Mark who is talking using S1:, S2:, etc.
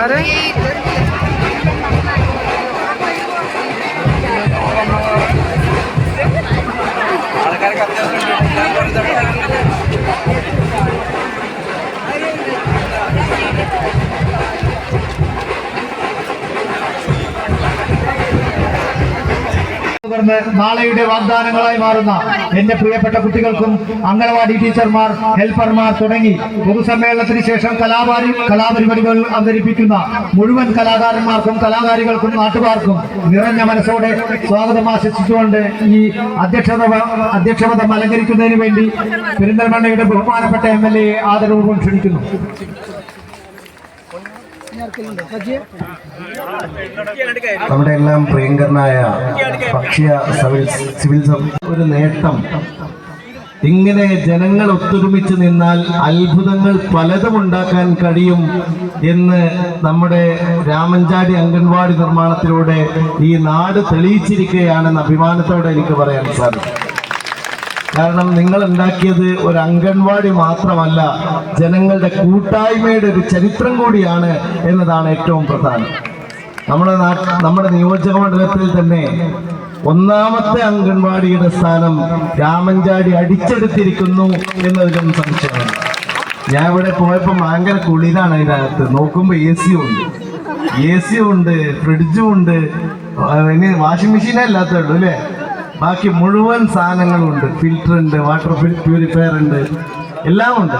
S1: ആരെ?
S2: തുടർന്ന് നാളെയുടെ വാഗ്ദാനങ്ങളായി മാറുന്ന എന്റെ പ്രിയപ്പെട്ട കുട്ടികൾക്കും അംഗനവാടി ടീച്ചർമാർ ഹെൽപ്പർമാർ തുടങ്ങി പൊതുസമ്മേളനത്തിന് ശേഷം കലാപാരി കലാപരിപാടികൾ അവതരിപ്പിക്കുന്ന മുഴുവൻ കലാകാരന്മാർക്കും കലാകാരികൾക്കും നാട്ടുകാർക്കും നിറഞ്ഞ മനസ്സോടെ സ്വാഗതം ആശംസിച്ചുകൊണ്ട് ഈ അധ്യക്ഷത അധ്യക്ഷപദം അലങ്കരിക്കുന്നതിന് വേണ്ടി പെരിന്തൽമണ്ണയുടെ ബഹുമാനപ്പെട്ട എം എൽ എ ആദരവൂർവം ക്ഷണിക്കുന്നു.
S3: നമ്മുടെ എല്ലാം പ്രിയങ്കരനായ ഭക്ഷ്യ സിവിൽ സിവിൽ ഒരു നേട്ടം. ഇങ്ങനെ ജനങ്ങൾ ഒത്തൊരുമിച്ച് നിന്നാൽ അത്ഭുതങ്ങൾ പലതും ഉണ്ടാക്കാൻ കഴിയും എന്ന് നമ്മുടെ രാമഞ്ചാടി അംഗൻവാടി നിർമ്മാണത്തിലൂടെ ഈ നാട് തെളിയിച്ചിരിക്കുകയാണെന്ന് അഭിമാനത്തോടെ എനിക്ക് പറയാൻ സാധിക്കും. കാരണം നിങ്ങൾ ഉണ്ടാക്കിയത് ഒരു അംഗൻവാടി മാത്രമല്ല ജനങ്ങളുടെ കൂട്ടായ്മയുടെ ഒരു ചരിത്രം കൂടിയാണ് എന്നതാണ് ഏറ്റവും പ്രധാനം. നമ്മുടെ നമ്മുടെ നിയോജക മണ്ഡലത്തിൽ തന്നെ ഒന്നാമത്തെ അംഗൻവാടിയുടെ സ്ഥാനം രാമഞ്ചാടി അടിച്ചെടുത്തിരിക്കുന്നു എന്നതിലും സംശയമാണ്. ഞാൻ ഇവിടെ പോയപ്പോൾ ഭയങ്കര കുളിരാണ് അതിനകത്ത്. നോക്കുമ്പോൾ എ സിയും ഉണ്ട്. എ സിയും ഉണ്ട് ഫ്രിഡ്ജും ഉണ്ട്. ഇനി വാഷിംഗ് മെഷീനേ ഇല്ലാത്തുള്ളൂ അല്ലേ? ബാക്കി മുഴുവൻ സാധനങ്ങളുണ്ട് ഫിൽറ്റർ ഉണ്ട് വാട്ടർ പ്യൂരിഫയർ ഉണ്ട്. എല്ലാം ഉണ്ട്.